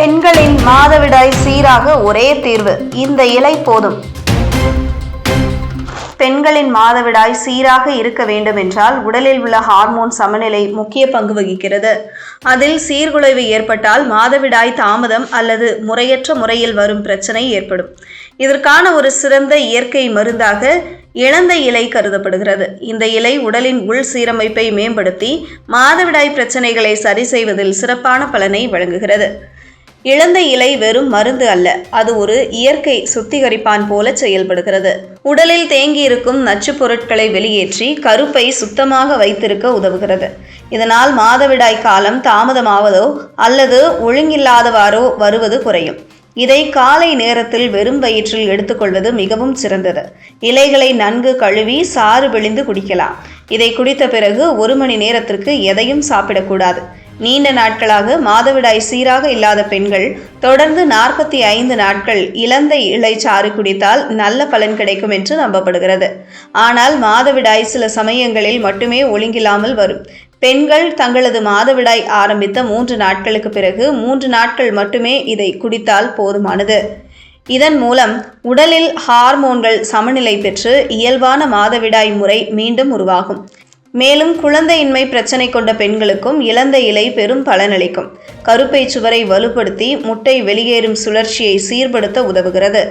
பெண்களின் மாதவிடாய் சீராக ஒரே தீர்வு. இந்த இலை போதும். பெண்களின் மாதவிடாய் சீராக இருக்க வேண்டும் என்றால் உடலில் உள்ள ஹார்மோன் சமநிலை முக்கிய பங்கு வகிக்கிறது. அதில் சீர்குலைவு ஏற்பட்டால் மாதவிடாய் தாமதம் அல்லது முறையற்ற முறையில் வரும் பிரச்சனை ஏற்படும். இதற்கான ஒரு சிறந்த இயற்கை மருந்தாக இழந்த இலை கருதப்படுகிறது. இந்த இலை உடலின் உள் சீரமைப்பை மேம்படுத்தி மாதவிடாய் பிரச்சனைகளை சரி செய்வதில் சிறப்பான பலனை வழங்குகிறது. இழந்த இலை வெறும் மருந்து அல்ல அது ஒரு இயற்கை சுத்திகரிப்பான் போல செயல்படுகிறது. உடலில் தேங்கியிருக்கும் நச்சுப் பொருட்களை வெளியேற்றி கருப்பை சுத்தமாக வைத்திருக்க உதவுகிறது. இதனால் மாதவிடாய் காலம் தாமதமாவதோ அல்லது ஒழுங்கில்லாதவாறோ வருவது குறையும். இதை காலை நேரத்தில் வெறும் வயிற்றில் எடுத்துக்கொள்வது மிகவும் சிறந்தது. இலைகளை நன்கு கழுவி சாறு விழிந்து குடிக்கலாம். இதை குடித்த பிறகு ஒரு மணி நேரத்திற்கு எதையும் சாப்பிடக்கூடாது. நீண்ட நாட்களாக மாதவிடாய் சீராக இல்லாத பெண்கள் தொடர்ந்து நாற்பத்தி ஐந்து நாட்கள் இளந்த இலைச்சாறு குடித்தால் நல்ல பலன் கிடைக்கும் என்று நம்பப்படுகிறது. ஆனால் மாதவிடாய் சில சமயங்களில் மட்டுமே ஒழுங்கில்லாமல் வரும். பெண்கள் தங்களது மாதவிடாய் ஆரம்பித்த மூன்று நாட்களுக்கு பிறகு மூன்று நாட்கள் மட்டுமே இதை குடித்தால் போதுமானது. இதன் மூலம் உடலில் ஹார்மோன்கள் சமநிலை பெற்று இயல்பான மாதவிடாய் முறை மீண்டும் உருவாகும். மேலும் குழந்தையின்மை பிரச்சனை கொண்ட பெண்களுக்கும் இழந்த இலை பெரும் பலனளிக்கும். கருப்பை சுவரை வலுப்படுத்தி முட்டை வெளியேறும் சுழற்சியை சீர்படுத்த உதவுகிறது.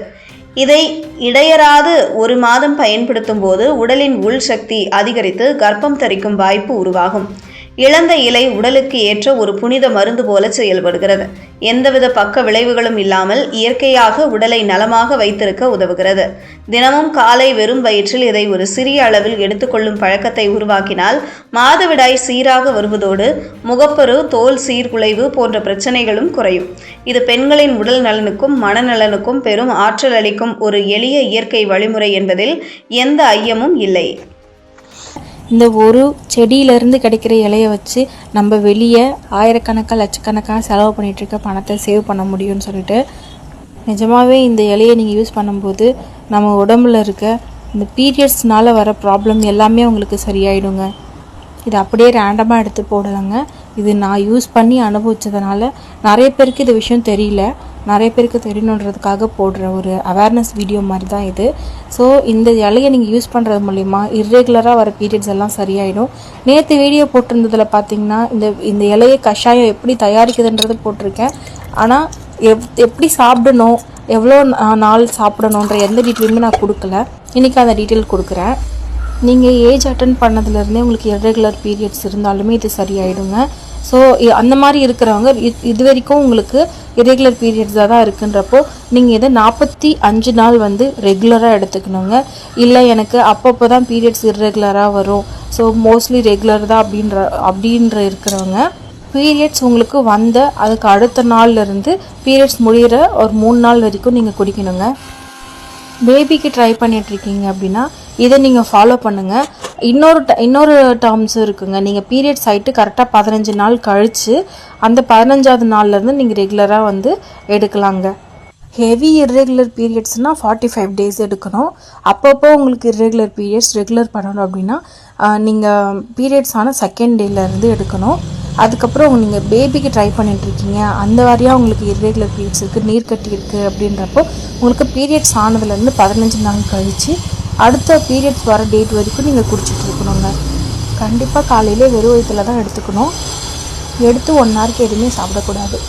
இதை இடையராது ஒரு மாதம் பயன்படுத்தும் போது உடலின் உள் சக்தி அதிகரித்து கர்ப்பம் தரிக்கும் வாய்ப்பு உருவாகும். இழந்த இலை உடலுக்கு ஏற்ற ஒரு புனித மருந்து போல செயல்படுகிறது. எந்தவித பக்க விளைவுகளும் இல்லாமல் இயற்கையாக உடலை நலமாக வைத்திருக்க உதவுகிறது. தினமும் காலை வெறும் வயிற்றில் இதை ஒரு சிறிய அளவில் எடுத்துக்கொள்ளும் பழக்கத்தை உருவாக்கினால் மாதவிடாய் சீராக வருவதோடு முகப்பரு தோல் சீர்குலைவு போன்ற பிரச்சனைகளும் குறையும். இது பெண்களின் உடல் நலனுக்கும் மனநலனுக்கும் பெரும் ஆற்றல் அளிக்கும் ஒரு எளிய இயற்கை வழிமுறை என்பதில் எந்த ஐயமும் இல்லை. இந்த ஒரு செடியிலேருந்து கிடைக்கிற இலைய வச்சு நம்ம வெளியே ஆயிரக்கணக்காக லட்சக்கணக்காக செலவு பண்ணிகிட்ருக்க இருக்க பணத்தை சேவ் பண்ண முடியும்னு சொல்லிட்டு நிஜமாகவே இந்த இலையை நீங்கள் யூஸ் பண்ணும்போது நம்ம உடம்புல இருக்க இந்த பீரியட்ஸ்னால வர ப்ராப்ளம் எல்லாமே உங்களுக்கு சரியாயிடுங்க. இது அப்படியே ரேண்டமாக எடுத்து போடலைங்க. இது நான் யூஸ் பண்ணி அனுபவித்ததுனால நிறைய பேருக்கு இது விஷயம் தெரியல. நிறைய பேருக்கு தெரியணுன்றதுக்காக போடுற ஒரு அவேர்னஸ் வீடியோ மாதிரி தான் இது. ஸோ இந்த இலையை நீங்கள் யூஸ் பண்ணுறது மூலிமா இர்ரெகுலராக வர பீரியட்ஸ் எல்லாம் சரியாயிடும். நேற்று வீடியோ போட்டிருந்ததில் பார்த்தீங்கன்னா இந்த இந்த இலையை கஷாயம் எப்படி தயாரிக்குதுன்றது போட்டிருக்கேன். ஆனால் எப் எப்படி சாப்பிடணும் எவ்வளோ நா- நாள் சாப்பிடணுன்ற எந்த டீட்டெயிலுமே நான் கொடுக்கல. இன்றைக்கி அந்த டீட்டெயில் கொடுக்குறேன். நீங்கள் ஏஜ் அட்டன் பண்ணதுலேருந்தே உங்களுக்கு இர்ரெகுலர் பீரியட்ஸ் இருந்தாலுமே இது சரியாயிடுங்க. ஸோ அந்த மாதிரி இருக்கிறவங்க இது வரைக்கும் உங்களுக்கு இரெகுலர் பீரியட்ஸாக தான் இருக்குன்றப்போ நீங்கள் இதை நாற்பத்தி அஞ்சு நாள் வந்து ரெகுலராக எடுத்துக்கணுங்க. இல்லை எனக்கு அப்பப்போ தான் பீரியட்ஸ் இர்ரெகுலராக வரும். ஸோ மோஸ்ட்லி ரெகுலர் தான் அப்படின்ற அப்படின்ற இருக்கிறவங்க பீரியட்ஸ் உங்களுக்கு வந்த அதுக்கு அடுத்த நாள்ல இருந்து பீரியட்ஸ் முடிகிற ஒரு மூணு நாள் வரைக்கும் நீங்கள் குடிக்கணுங்க. பேபிக்கு ட்ரை பண்ணிகிட்ருக்கீங்க அப்படின்னா இதை நீங்கள் ஃபாலோ பண்ணுங்கள் இன்னொரு ட- இன்னொரு டேர்ம்ஸும் இருக்குங்க. நீங்கள் பீரியட்ஸ் ஆகிட்டு கரெக்டாக பதினஞ்சு நாள் கழித்து அந்த பதினஞ்சாவது நாள்லேருந்து நீங்கள் ரெகுலராக வந்து எடுக்கலாங்க. ஹெவி இர்ரெகுலர் பீரியட்ஸ்னால் ஃபார்ட்டி ஃபைவ் டேஸ் எடுக்கணும். அப்பப்போ உங்களுக்கு இர்ரெகுலர் பீரியட்ஸ் ரெகுலர் பண்ணணும் அப்படின்னா நீங்கள் பீரியட்ஸ் ஆன செகண்ட் டேலேருந்து எடுக்கணும். அதுக்கப்புறம் நீங்கள் பேபிக்கு ட்ரை பண்ணிகிட்ருக்கீங்க அந்த வாரியாக உங்களுக்கு இர்ரெகுலர் பீரியட்ஸ் இருக்குது நீர் கட்டி இருக்குது அப்படின்றப்போ உங்களுக்கு பீரியட்ஸ் ஆனதுலேருந்து பதினஞ்சு நாள் கழித்து அடுத்த பீரியட்ஸ் வர டேட் வரைக்கும் நீங்கள் குடிச்சிட்டு இருக்கணுங்க. கண்டிப்பாக காலையிலே வெறும் வயிற்றுல தான் எடுத்துக்கணும். எடுத்து ஒன் ஹவருக்கு எதுவுமே சாப்பிடக்கூடாது.